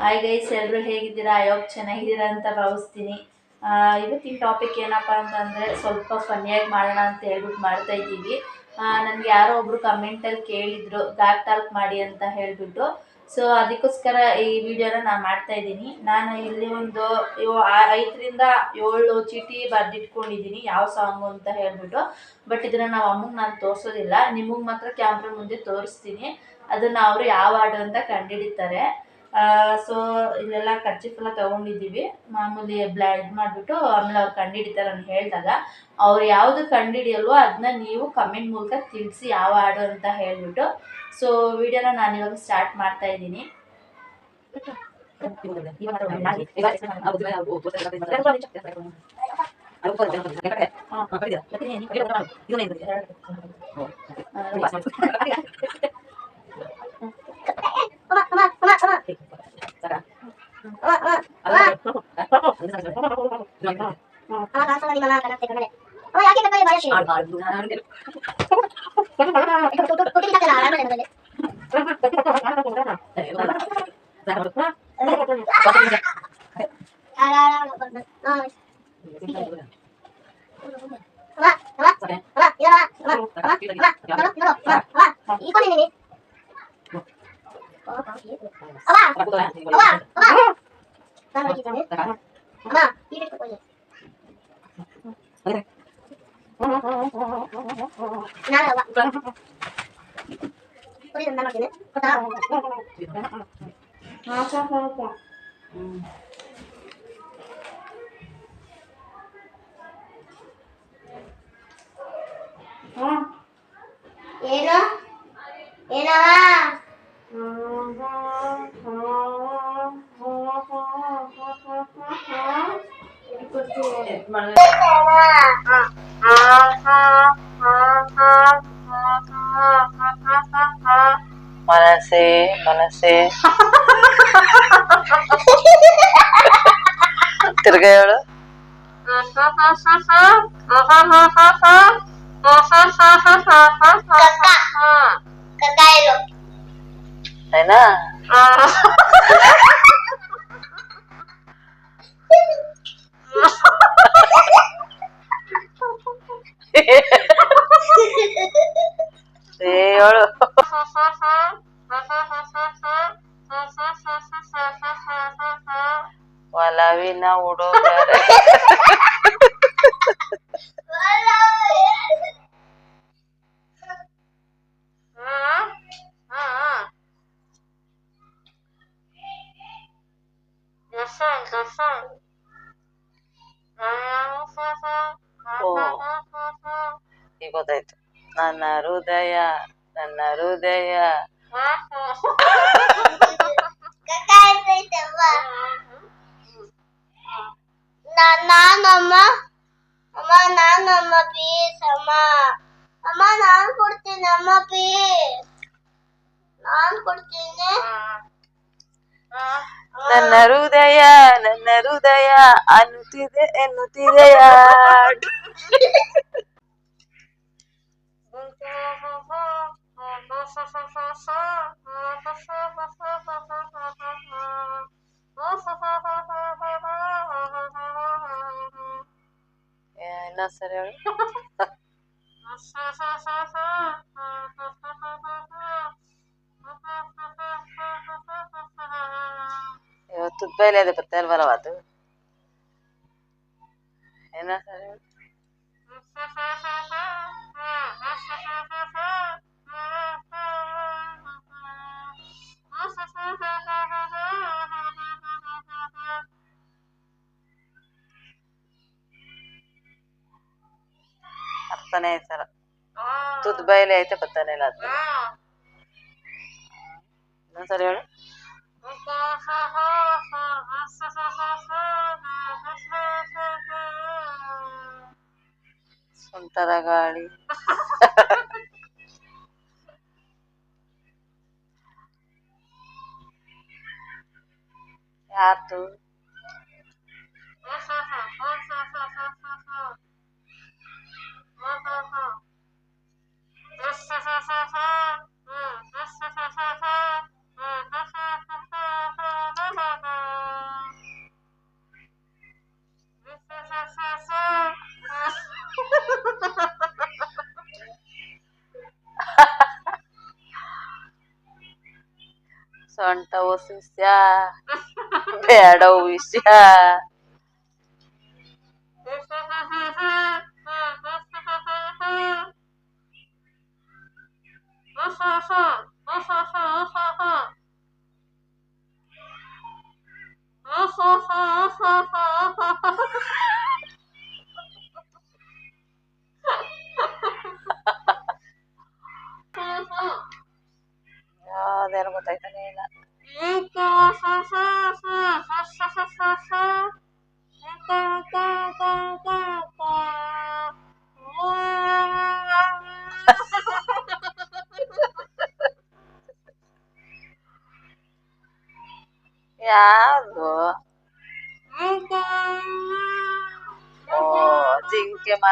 Hi guys ಎಲ್ಲರೂ ಹೇಗಿದ್ದೀರಾ? ಯಾವಾಗ ಚೆನ್ನಾಗಿದ್ದೀರಾ ಅಂತ ಭಾವಿಸ್ತೀನಿ. ಇವತ್ತಿನ ಟಾಪಿಕ್ ಏನಪ್ಪ ಅಂತಂದ್ರೆ ಸ್ವಲ್ಪ ಫನ್ನಿಯಾಗಿ ಮಾಡೋಣ ಅಂತ ಹೇಳ್ಬಿಟ್ಟು ಮಾಡ್ತಾ ಇದ್ದೀವಿ. ನನಗೆ ಯಾರೋ ಒಬ್ಬರು ಕಮೆಂಟಲ್ಲಿ ಕೇಳಿದ್ರು ಬ್ಯಾಕ್ ಟಾಕ್ ಮಾಡಿ ಅಂತ ಹೇಳಿಬಿಟ್ಟು. ಸೊ ಅದಕ್ಕೋಸ್ಕರ ಈ ವಿಡಿಯೋನ ನಾನು ಮಾಡ್ತಾ ಇದ್ದೀನಿ. ನಾನು ಇಲ್ಲಿ ಒಂದು ಐದರಿಂದ ಏಳು ಚೀಟಿ ಬರೆದಿಟ್ಕೊಂಡಿದ್ದೀನಿ, ಯಾವ ಸಾಂಗು ಅಂತ ಹೇಳ್ಬಿಟ್ಟು. ಬಟ್ ಇದನ್ನು ನಾವು ಅಮ್ಮಗೆ ನಾನು ತೋರಿಸೋದಿಲ್ಲ. ನಿಮಗೆ ಮಾತ್ರ ಕ್ಯಾಮ್ರಾ ಮುಂದೆ ತೋರಿಸ್ತೀನಿ. ಅದನ್ನು ಅವರು ಯಾವ ಹಾಡು ಅಂತ ಕಂಡುಹಿಡಿತಾರೆ ಸೊ ಇಲ್ಲೆಲ್ಲ ಖರ್ಚಿಫೆಲ್ಲ ತೊಗೊಂಡಿದ್ದೀವಿ. ಮಾಮೂಲಿ ಬ್ಲಾ ಇದು ಮಾಡಿಬಿಟ್ಟು ಆಮೇಲೆ ಅವ್ರು ಕಂಡುಹಿಡಿತಾರೆ ನಾನು ಹೇಳಿದಾಗ. ಅವ್ರು ಯಾವುದು ಕಂಡುಹಿಡಿಯಲ್ವೋ ಅದನ್ನ ನೀವು ಕಮೆಂಟ್ ಮೂಲಕ ತಿಳಿಸಿ ಯಾವ ಹಾಡು ಅಂತ ಹೇಳ್ಬಿಟ್ಟು. ಸೊ ವಿಡಿಯೋನ ನಾನು ಇವಾಗ ಸ್ಟಾರ್ಟ್ ಮಾಡ್ತಾ ಇದ್ದೀನಿ Apa? Apa? Apa? Apa? ಏನು ಏನವ ಮನಸ್ಸೇ Mana sih? Mana sih? Tergayalah. Kakak. Kakak itu. Enak. ಏ ಹೇಳು ಒಲವಿನ ಹುಡುಗರೆ ಓ ಈಗ ಗೊತ್ತಾಯ್ತು ನನ್ನ ಹೃದಯ ನನ್ನ ಹೃದಯ ಕಕ್ಕ ಇರ್ತೈತವ್ವ ನಾ- ನಾನಮ್ಮ ಅಮ್ಮ ನಾನಮ್ಮ ಪ್ಲೀಸ್ ಅಮ್ಮ ಅಮ್ಮ ನಾನ್ ಕೊಡ್ತೀನಿ ಅಮ್ಮ ಪ್ಲೀಸ್ ನಾನ್ ಕೊಡ್ತೀನಿ ನನ್ನ ಹೃದಯ ನನ್ನ ಹೃದಯ ಅನ್ನುತ್ತಿದೆ ಎನ್ನುತ್ತಿದೆಯ ಇನ್ನೊಂದ್ ಸರಿ ಹೇಳು ಇವತ್ತು ತುಪ್ಪೈಲಿ ಅದು ಬರ್ತಾ ಇಲ್ವಲ್ಲ ಅದು ಇನ್ನೊಂದ್ ಸರಿ వస్తానే ఇస్తారు దుబాయ్లో అయితే కొత్తనే సరే సుంటరా గాడి యాతు Santa vos ya, Pero. 哈哈。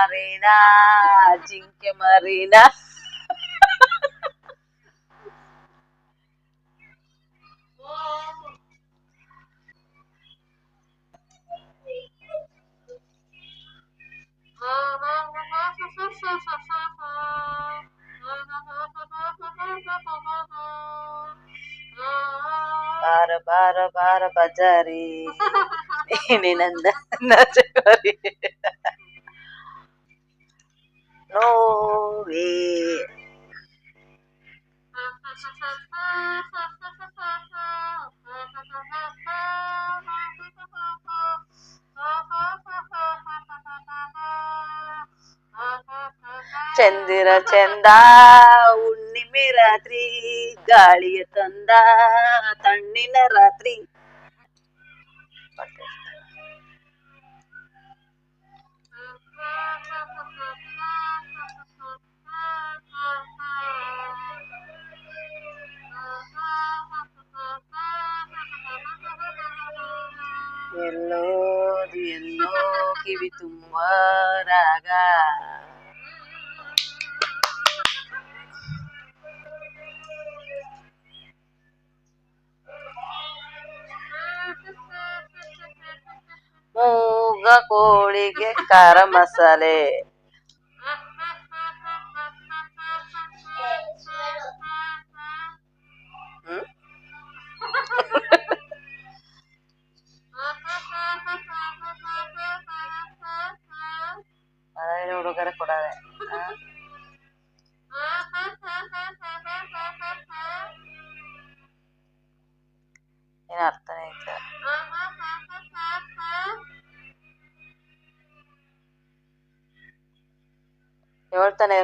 Marina, Jinke Marina. బార బార బార ini nanda nanda చెప్పారి ನಜರಿ ನೋವೇ ಚಂದಿರ ಚಂದ ಹುಣ್ಣಿಮೆ ರಾತ್ರಿ ಗಾಳಿಯ ತಂದ ತಣ್ಣಿನ ರಾತ್ರಿ Hello, hello, que vi. ಕೋಳಿಗೆ ಖಾರ ಮಸಾಲೆ.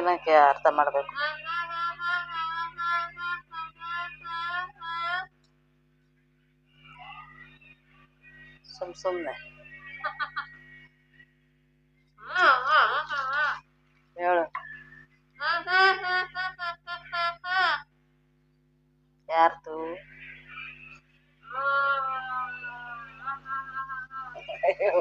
ಹೇಳ್ತಾನೆ ಇರೋಕೆ ಅರ್ಥ ಮಾಡ್ಬೇಕು ಸುಮ್ ಸುಮ್ನೆ ಹೇಳು ಯಾರ್ದು ಅಯ್ಯೋ.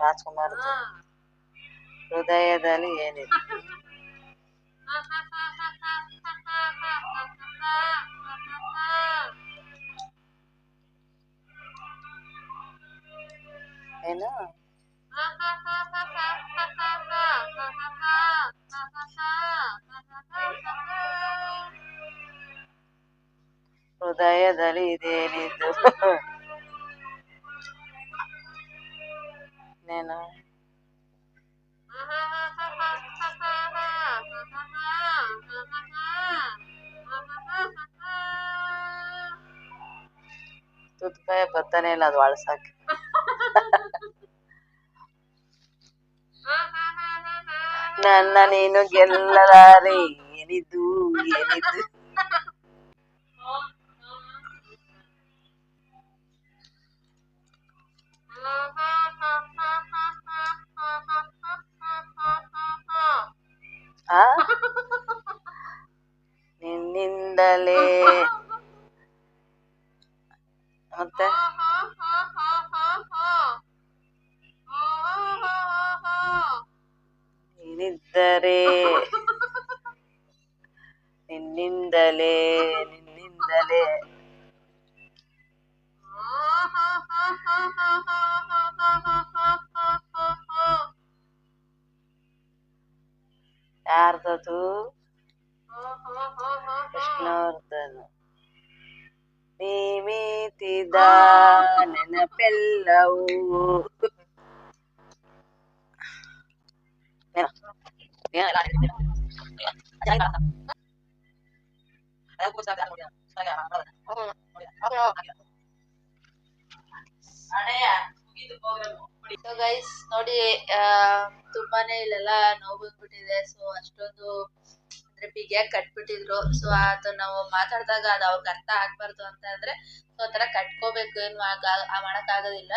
ರಾಜ್ಕುಮಾರ್ ಹೃದಯದಲ್ಲಿ ಏನಿದೆ ಏನು ಹೃದಯದಲ್ಲಿ ಇದೇನಿದ್ದು ತುತ್ಕಾಯ ಬರ್ತಾನೆ ಇಲ್ಲ ಅದು ಅಳ್ಸಕ್ಕೆ. ನನ್ನ ನೀನು ಗೆಲ್ಲಲಾರೆ ಏನಿದ್ದು ಆ? ನಿನ್ನಿಂದಲೇ ನೋಡಿದ. ಸೊ ಗೈಸ್ ನೋಡಿ ತುಂಬಾನೇ ಇಲ್ಲೆಲ್ಲ ನೋವು ಬಂದ್ಬಿಟ್ಟಿದೆ ಸೊ ಅಷ್ಟೊಂದು ಅಂದ್ರೆ ಬಿಗಿಯಾಗಿ ಕಟ್ಬಿಟ್ಟಿದ್ರು. ಸೊ ಅದು ನಾವು ಮಾತಾಡಿದಾಗ ಅದು ಅವ್ರಿಗೆ ಅರ್ಥ ಆಗ್ಬಾರ್ದು ಅಂತ ಅಂದ್ರೆ ಸೊ ಆ ಕಟ್ಕೋಬೇಕು ಏನು ಮಾಡೋಕ್ಕಾಗೋದಿಲ್ಲ.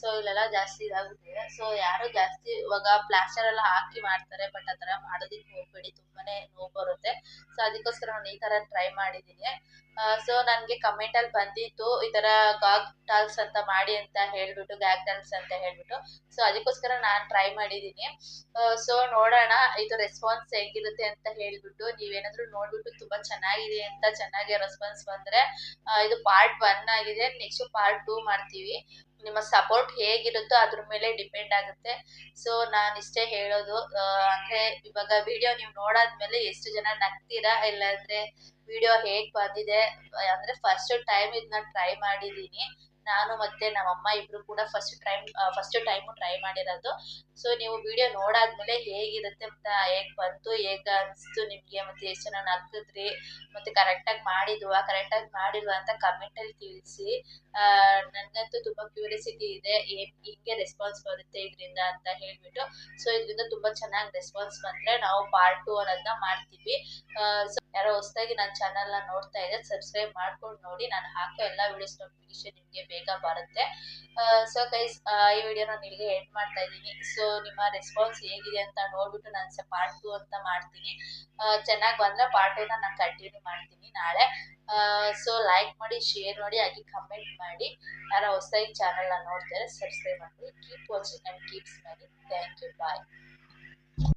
ಸೊ ಇಲ್ಲೆಲ್ಲ ಜಾಸ್ತಿ ಇದಾಗುತ್ತೆ. ಸೊ ಯಾರು ಜಾಸ್ತಿ ಇವಾಗ ಪ್ಲಾಸ್ಟರ್ ಎಲ್ಲ ಹಾಕಿ ಮಾಡ್ತಾರೆ ಬಟ್ ಆ ಥರ ಮಾಡೋದಕ್ಕೆ ಹೋಗ್ಬೇಡಿ. ತುಂಬಾನೇ ನೋವು ಬರುತ್ತೆ. ಸೊ ಅದಕ್ಕೋಸ್ಕರ ನಾನು ಈ ತರ ಟ್ರೈ ಮಾಡಿದೀನಿ ಸೊ ನನಗೆ ಕಮೆಂಟಲ್ಲಿ ಬಂದಿತ್ತು, ಈ ತರ ಗಾಗ್ ಟಾಲ್ಸ್ ಅಂತ ಮಾಡಿ ಅಂತ ಹೇಳ್ಬಿಟ್ಟು ಗ್ಯಾಗ್ ಟಾಲ್ಸ್ ಅಂತ ಹೇಳ್ಬಿಟ್ಟು. ಸೊ ಅದಕ್ಕೋಸ್ಕರ ನಾನು ಟ್ರೈ ಮಾಡಿದೀನಿ ಸೊ ನೋಡೋಣ, ಇದು ರೆಸ್ಪಾನ್ಸ್ ಹೇಗಿರುತ್ತೆ ಅಂತ ಹೇಳ್ಬಿಟ್ಟು. ನೀವೇನಾದ್ರು ನೋಡ್ಬಿಟ್ಟು ತುಂಬಾ ಚೆನ್ನಾಗಿದೆ ಅಂತ ಚೆನ್ನಾಗಿ ರೆಸ್ಪಾನ್ಸ್ ಬಂದ್ರೆ ಇದು ಪಾರ್ಟ್ ಒನ್ ಆಗಿದೆ. ನೆಕ್ಸ್ಟ್ ಪಾರ್ಟ್ ಟೂ ಮಾಡ್ತೀವಿ. ನಿಮ್ಮ ಸಪೋರ್ಟ್ ಹೇಗಿರುತ್ತೋ ಅದ್ರ ಮೇಲೆ ಡಿಪೆಂಡ್ ಆಗುತ್ತೆ. ಸೊ ನಾನು ಇಷ್ಟೇ ಹೇಳೋದು. ಅಂದ್ರೆ ಇವಾಗ ವಿಡಿಯೋ ನೀವು ನೋಡಾದ್ಮೇಲೆ ಎಷ್ಟು ಜನ ನಗ್ತೀರಾ? ಇಲ್ಲಾಂದ್ರೆ ವಿಡಿಯೋ ಹೇಗ್ ಬಂದಿದೆ? ಅಂದ್ರೆ ಫಸ್ಟ್ ಟೈಮ್ ಇದನ್ನ ಟ್ರೈ ಮಾಡಿದೀನಿ ನಾನು ಮತ್ತೆ ನಮ್ಮಮ್ಮ ಇಬ್ರು ಕೂಡ first time first time try ಮಾಡಿರೋದು. ಸೊ ನೀವು ವಿಡಿಯೋ ನೋಡಾದ್ಮೇಲೆ ಹೇಗಿರುತ್ತೆ ಮತ್ತೆ ಹೇಗ್ ಬಂತು, ಹೇಗ್ ಅನ್ಸ್ತು ನಿಮಗೆ? ಮತ್ತೆ ಎಷ್ಟು ಜನ ನಗ್ತಿದ್ರಿ? ಮತ್ತೆ ಕರೆಕ್ಟಾಗಿ ಮಾಡಿದ್ವಾ? ಕರೆಕ್ಟಾಗಿ ಮಾಡಿಲ್ವಾ ಅಂತ ಕಮೆಂಟಲ್ಲಿ ತಿಳಿಸಿ. ನನಗಂತೂ ತುಂಬಾ ಕ್ಯೂರಿಯಾಸಿಟಿ ಇದೆ. ಹಿಂಗೆ ರೆಸ್ಪಾನ್ಸ್ ಬರುತ್ತೆ ಇದರಿಂದ ಅಂತ ಹೇಳ್ಬಿಟ್ಟು. ಸೊ ಇದರಿಂದ ತುಂಬಾ ಚೆನ್ನಾಗಿ ರೆಸ್ಪಾನ್ಸ್ ಬಂದ್ರೆ ನಾವು ಪಾರ್ಟ್ ಟು ಅನ್ನೋದನ್ನ ಮಾಡ್ತೀವಿ. ಸೊ ಯಾರೋ ಹೊಸದಾಗಿ ನನ್ನ ನ ನೋಡ್ತಾ ಇದ್ದರೆ ಸಬ್ಸ್ಕ್ರೈಬ್ ಮಾಡ್ಕೊಂಡು ನೋಡಿ. ನಾನು ಹಾಕೋ ಎಲ್ಲ ವಿಡಿಯೋಸ್ ನೋಟಿಫಿಕೇಶನ್ ನಿಮಗೆ ಬೇಗ ಬರುತ್ತೆ. ಸೊ ಗೈಸ್ ಈ ನಾನು ನಿಮಗೆ ಎಂಡ್ ಮಾಡ್ತಾ ಇದ್ದೀನಿ. ಸೊ ನಿಮ್ಮ ರೆಸ್ಪಾನ್ಸ್ ಹೇಗಿದೆ ಅಂತ ನೋಡ್ಬಿಟ್ಟು ನಾನು ಸಹ ಪಾರ್ಟ್ ಟು ಅಂತ ಮಾಡ್ತೀನಿ. ಚೆನ್ನಾಗಿ ಬಂದರೆ ಪಾರ್ಟ್ ಟೂನ ನಾನು ಕಂಟಿನ್ಯೂ ಮಾಡ್ತೀನಿ ನಾಳೆ. ಸೊ ಲೈಕ್ ಮಾಡಿ ಶೇರ್ ಮಾಡಿ, ಹಾಗೆ ಕಮೆಂಟ್ ಮಾಡಿ. ಯಾರೋ ಹೊಸದಾಗಿ ಚಾನಲ್ನ ನೋಡ್ತಾರೆ ಸಬ್ಸ್ಕ್ರೈಬ್ ಮಾಡಿ keep watching and keep smiling thank you bye